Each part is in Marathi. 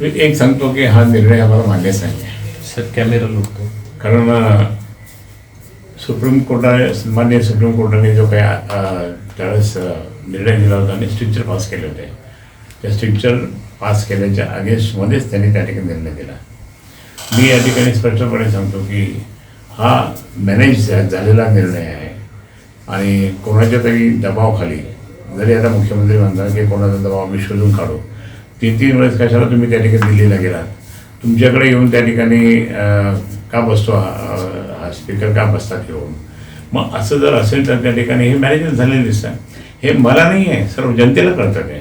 मी एक सांगतो की हा निर्णय आम्हाला मान्यच नाही आहे सर कॅमेरा लुकतो कारण सुप्रीम कोर्टाने सन्मान्य सुप्रीम कोर्टाने जो काही त्यावेळेस निर्णय दिला होता आणि स्ट्रिक्चर पास केले होते. त्या स्ट्रिक्चर पास केल्याच्या अगेन्स्टमध्येच त्यांनी त्या ठिकाणी निर्णय दिला. मी या ठिकाणी स्पष्टपणे सांगतो की हा मॅनेज झालेला निर्णय आहे. आणि कोणाच्या तरी दबावाखाली जरी आता मुख्यमंत्री म्हणतात की कोणाचा दबाव आम्ही शोधून काढू. तीन तीन वेळेस कशाला तुम्ही त्या ठिकाणी दिल्लीला गेलात? तुमच्याकडे येऊन त्या ठिकाणी का बसतो हा स्पीकर का बसतात येऊन? मग असं जर असेल तर त्या ठिकाणी हे मॅनेजमेंट झालेलं दिसतं हे मला नाही आहे सर्व जनतेला कळतं ते.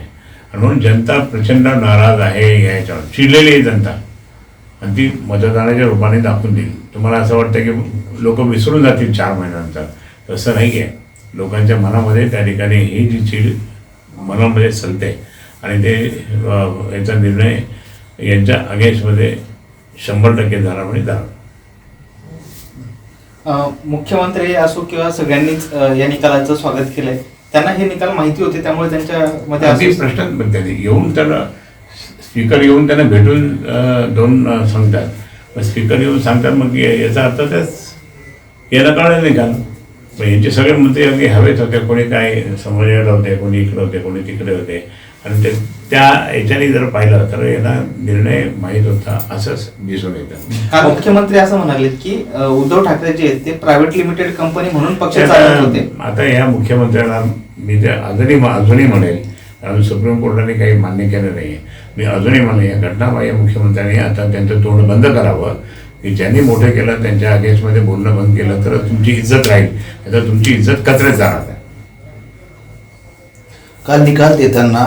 म्हणून जनता प्रचंड नाराज आहे याच्यावर. चिडलेली आहे जनता. आणि ती मतदानाच्या रूपाने दाखवून देईल. तुम्हाला असं वाटतं की लोक विसरून जातील चार महिन्यानंतर. तसं नाही आहे लोकांच्या मनामध्ये त्या ठिकाणी ही जी चीड मनामध्ये चलते आणि ते याचा निर्णय यांच्या अगेन्स्टमध्ये शंभर टक्के झाला म्हणजे झाला. मुख्यमंत्री असो किंवा सगळ्यांनीच या निकालाचं स्वागत केलंय. त्यांना हे निकाल माहिती होते त्यामुळे त्यांच्या मध्ये प्रश्न येऊन त्यांना स्पीकर येऊन त्यांना भेटून दोन सांगतात. मग स्पीकर येऊन सांगतात मग याचा अर्थ त्याच याला कळलं नाही यांचे सगळे मंत्री अगदी हवेत होते कोणी काय समजलेलं होते कोणी इकडे होते कोणी तिकडे होते. आणि ते त्या याच्याने जर पाहिलं तर याला निर्णय माहीत होता असंच दिसून येतं. काल मुख्यमंत्री असं म्हणाले की उद्धव ठाकरे जे आहेत ते प्रायव्हेट लिमिटेड कंपनी म्हणून पक्ष चालवत होते. आता या मुख्यमंत्र्यांना मी ते अजूनही अजूनही म्हणेल कारण सुप्रीम कोर्टाने काही मान्य केलं नाही मी अजूनही म्हणेन या घटनाबाह्य मुख्यमंत्र्यांनी आता त्यांचं तोंड बंद करावं. की ज्यांनी मोठं केलं त्यांच्या अगेन्स्टमध्ये बोलणं बंद केलं तर तुमची इज्जत राहील. आता तुमची इज्जत कचऱ्यात जाणार आहे. काल निकाल देताना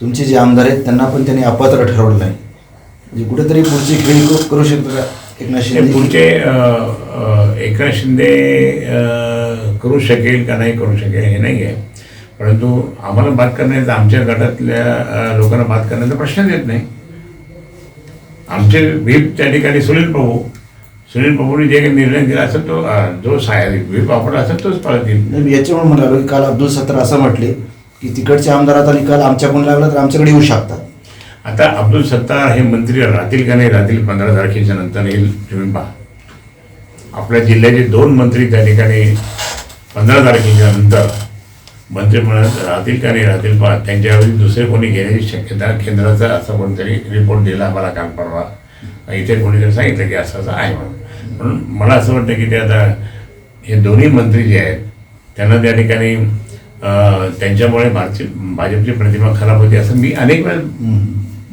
तुमचे जे आमदार आहेत त्यांना पण त्यांनी अपात्र ठरवलं आहे म्हणजे कुठेतरी पुढची खेळी करू- करू शकतो का? एकनाथ शिंदे? पुढचे एकनाथ शिंदे करू शकेल का नाही करू शकेल हे नाही आहे परंतु आम्हाला बात करण्याचा आमच्या गटातल्या लोकांना बात करण्याचा प्रश्नच येत नाही. आमचे व्हीप त्या ठिकाणी सुनील प्रभू सुनील प्रभूने जे काही निर्णय दिला असेल तो जो साय व्हीप वापरला असेल तोच पाळतील नाही, मी याच्यामुळे म्हणालो की काल अब्दुल सत्तार असं म्हटले की तिकडच्या आमदाराचा निकाल आमच्याकडून लागला तर आमच्याकडे येऊ शकतात. आता अब्दुल सत्तार हे मंत्री राहतील का नाही राहतील पंधरा तारखेच्या नंतर येईल तुम्ही पहा. आपल्या जिल्ह्याचे दोन मंत्री त्या ठिकाणी पंधरा तारखेच्या नंतर मंत्रिमंडळात राहतील का नाही राहतील पहा. त्यांच्याऐवजी दुसरे कोणी घेण्याची शक्यता केंद्राचा असं कोणतरी रिपोर्ट दिला आम्हाला काल परवा. इथे कोणीतरी सांगितलं की असं असं आहे म्हणून. म्हणून मला असं वाटतं की ते आता हे दोन्ही मंत्री जे आहेत त्यांना त्या ठिकाणी त्यांच्यामुळे भारतीय भाजपची प्रतिमा खराब होती असं मी अनेक वेळा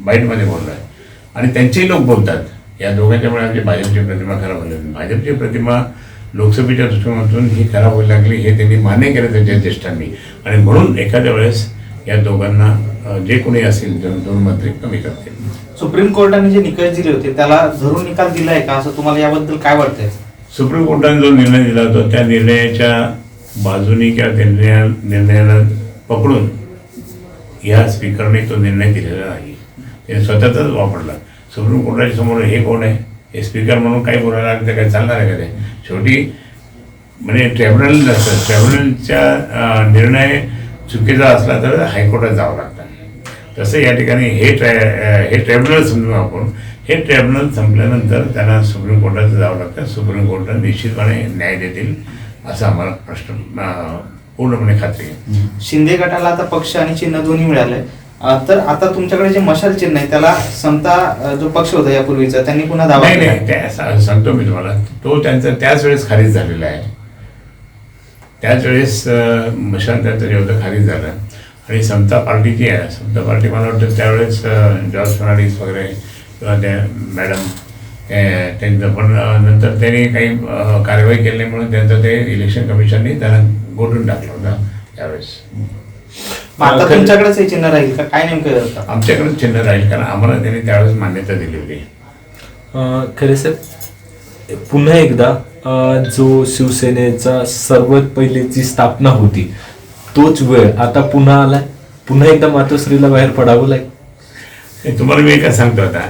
बाईटमध्ये बोललो आहे. आणि त्यांचेही लोक बोलतात या दोघांच्यामुळे आमची भाजपची प्रतिमा खराब होईल भाजपची प्रतिमा लोकसभेच्या दृष्टिकोनातून ही खराब होऊ लागली हे त्यांनी मान्य केलं त्यांच्या ज्येष्ठांनी. आणि म्हणून एखाद्या वेळेस या दोघांना जे कोणी असेल दोन मंत्री कमी करतील. सुप्रीम कोर्टाने जे निकाल दिले होते त्याला धरून निकाल दिलाय का? असं तुम्हाला याबद्दल काय वाटतंय? सुप्रीम कोर्टाने जो निर्णय दिला होता त्या निर्णयाच्या बाजूनी किंवा त्या निर्णया निर्णयाला पकडून या स्पीकरने तो निर्णय दिलेला नाही. त्याने स्वतःचाच वापरला. सुप्रीम कोर्टाच्या समोर हे कोण आहे? हे स्पीकर म्हणून काही बोलायला लागतं काही काय चालणार आहे का ते? शेवटी म्हणजे ट्रायब्युनल नसतं. ट्रायब्युनलच्या निर्णय चुकीचा असला तर हायकोर्टात जावं लागतं. तसं या ठिकाणी हे ट्राय हे ट्रायब्युनल समजून आपण. हे ट्रायब्युनल संपल्यानंतर त्यांना सुप्रीम कोर्टात जावं लागतं. सुप्रीम कोर्टात निश्चितपणे न्याय देतील असं आम्हाला प्रश्न पूर्णपणे खात्री आहे. शिंदे गटाला आता पक्ष आणि चिन्ह दोन्ही मिळालंय. अ, तर आता तुमच्याकडे जे मशाल चिन्ह आहे त्याला समता जो पक्ष होता यापूर्वीचा त्यांनी पुन्हा दावा नाही नाही सांगतो मी तुम्हाला. तो त्यांचा त्याच वेळेस खारिज झालेला आहे. त्याच वेळेस मशाल त्यांचं जे होतं खारिज झालं आणि समता पार्टी जी आहे. समता पार्टी मला वाटतं त्यावेळेस जॉर्ज फर्नांडिस वगैरे किंवा त्या मॅडम त्यांचं पण नंतर त्यांनी काही कारवाई केली नाही म्हणून त्यांचं ते इलेक्शन कमिशनने त्यांना गोठून टाकलं होतं त्यावेळेस. आता तुमच्याकडेच हे चिन्ह राहील का? काय नेमकं होतं? आमच्याकडे चिन्ह राहील कारण आम्हाला त्यांनी त्यावेळेस मान्यता दिली होती. अं, खरे साहेब पुन्हा एकदा जो शिवसेनेचा सर्वात पहिली जी स्थापना होती तोच वेळ. आता पुन्हा आलाय. पुन्हा एकदा मातोश्रीला बाहेर पडावं लागेल हे तुम्हाला मी काय सांगतो आता?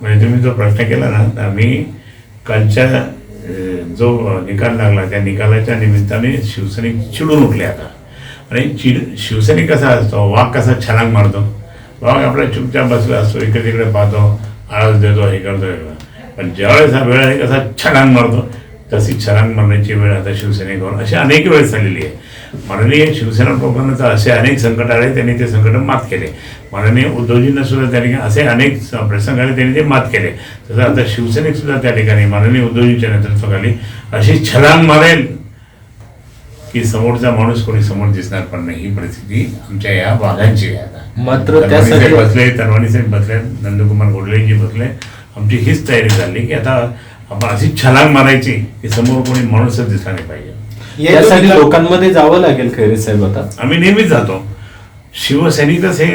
म्हणजे तुम्ही जो प्रश्न केला ना तर मी कालच्या जो निकाल लागला त्या निकालाच्या निमित्ताने शिवसैनिक चिडून उठले आता. आणि चिड शिवसैनिक कसा असतो? वाघ कसा छलांग मारतो? वाघ आपला चुपचाप बसला असतो इकडे तिकडे पाहतो आळस देतो हे करतो हे करतो. पण ज्यावेळेस हा वेळ आहे कसा छलांग मारतो? तशी छलांग मारण्याची वेळ आता शिवसेनेकडून अशी अनेक वेळेस झालेली आहे. माननीय शिवसेना लोकांना तर असे अनेक संकट आले त्यांनी ते संकट मात केले. माननीय उद्धवजींना सुद्धा त्या ठिकाणी असे अनेक प्रसंग आले त्यांनी ते मात केले. तसं आता शिवसेनेत सुद्धा त्या ठिकाणी माननीय उद्धवजींच्या नेतृत्वाखाली अशी छलांग मारेल की समोरचा माणूस कोणी समोर दिसणार पण नाही. ही परिस्थिती आमच्या या वाघांची आहे आता. मात्र बसले तनवाणी साहेब बसले नंदकुमार गोडलेजी बसले. आमची हीच तयारी झाली की आता आपण अशी छलांग मारायची की समोर कोणी माणूसच दिसला नाही पाहिजे. निकाल- लोकांमध्ये जावं लागेल खैरे साहेब आता. आम्ही नेहमीच जातो. शिवसैनिकच हे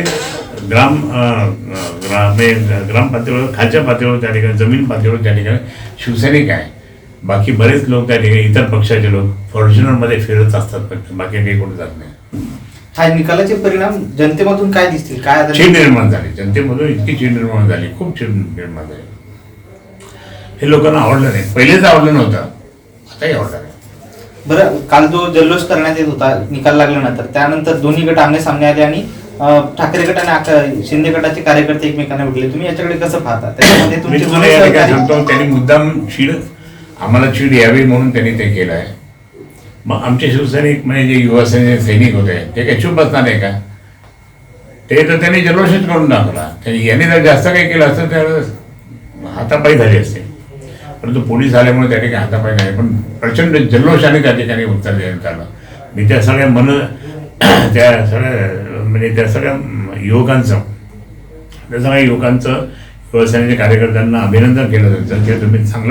ग्राम ग्राम ग्राम पातळीवर खालच्या पातळीवर त्या ठिकाणी जमीन पातळीवर त्या ठिकाणी शिवसैनिक आहे. बाकी बरेच लोक त्या ठिकाणी इतर पक्षाचे लोक फॉर्च्युनरमध्ये फिरत असतात फक्त बाकी काही कोणी जात नाही. हा निकालाचे परिणाम जनतेमधून काय दिसतील? काय आता- चीड निर्माण झाली. जनतेमधून इतकी चीड निर्माण झाली. खूप चीड निर्माण झाली. हे लोकांना आवडलं नाही. पहिलेच आवडलं नव्हतं. आताही आवडलं नाही. बरं काल जो जल्लोष करण्यात येत होता निकाल लागल्यानंतर त्यानंतर दोन्ही गट आमने सामने आले आणि ठाकरे गट आणि शिंदे गटाचे कार्यकर्ते एकमेकांना भेटले. तुम्ही याच्याकडे कसं पाहता? त्याच्यामध्ये मी तुमचे तुम्हाला जुने या ठिकाणी सहकारी- सांगतो त्यांनी मुद्दाम चीड आम्हाला चीड यावी म्हणून त्यांनी ते केलं आहे. मग आमचे शिवसैनिक म्हणजे जे युवा सैनिक सैनिक होते ते काही चूप बसणार आहे का? ते तर त्यांनी जल्लोषच करून दाखवला. त्यांनी यांनी जर जास्त काही केलं असतं तर हातापायी झाली असते. परंतु पोलीस आल्यामुळे त्या ठिकाणी हातापाय नाही. पण प्रचंड जल्लोषाने त्या ठिकाणी उत्तर देण्यात आलं. मी त्या सगळ्या मन त्या सगळ्या म्हणजे त्या सगळ्या युवकांचं त्या सगळ्या युवकांचं शिवसेनेच्या कार्यकर्त्यांना अभिनंदन केलं जातं ते तुम्ही चांगलं